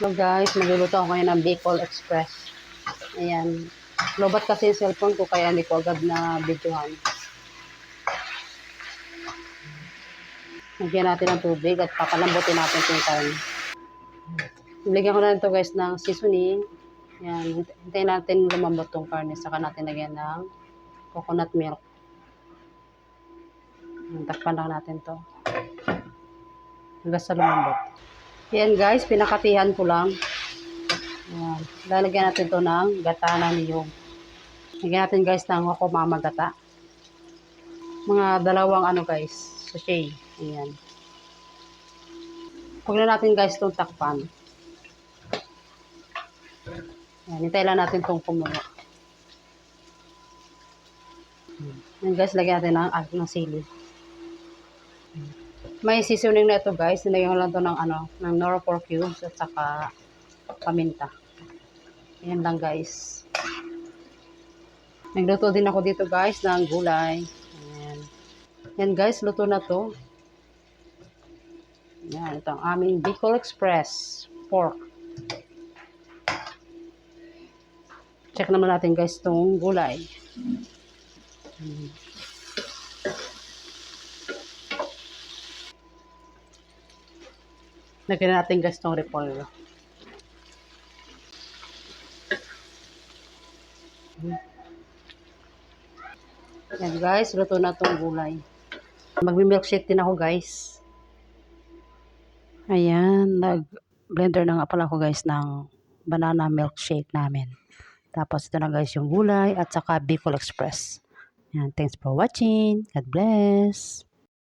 Hello guys, magluluto ako ngayon ng Bicol Express. Ayan. Lobat kasi yung cellphone ko kaya hindi ko agad na videohan. Lagyan natin ng tubig at papalambutin natin ito yung karne. Lagyan ko na ito guys ng seasoning. Yan. Hintayin natin lumambot tong karne. Saka natin lagyan ng coconut milk. Takpan lang natin to. Hanggang sa lumambot. Yan guys, pinakatihan ko lang. Yan. Lalagyan natin to ng gata na niyog. Lagyan natin guys ng ako mamagata. Mga dalawang ano guys, sachet. Ayan. Huwag na natin guys itong takpan. Ayan, hintay lang natin itong kumulo. Ayan guys, lagyan natin ng, ah, ng sili. May seasoning na ito guys. Nilagyan ko lang ito ng ano, ng nor pork cubes at saka paminta. Ayan lang guys. Nagluto din ako dito guys ng gulay. Ayan. Yan guys, luto na to. Yan, ito ang aming Bicol Express pork. Check naman natin guys itong gulay. Lagyan natin guys itong repolyo. Yan guys, luto na itong gulay. Magmi-milkshake din ako guys. Ayan, nag-blender na nga pala ako guys ng banana milkshake namin. Tapos ito na guys yung gulay at saka Bicol Express. Yan, thanks for watching. God bless.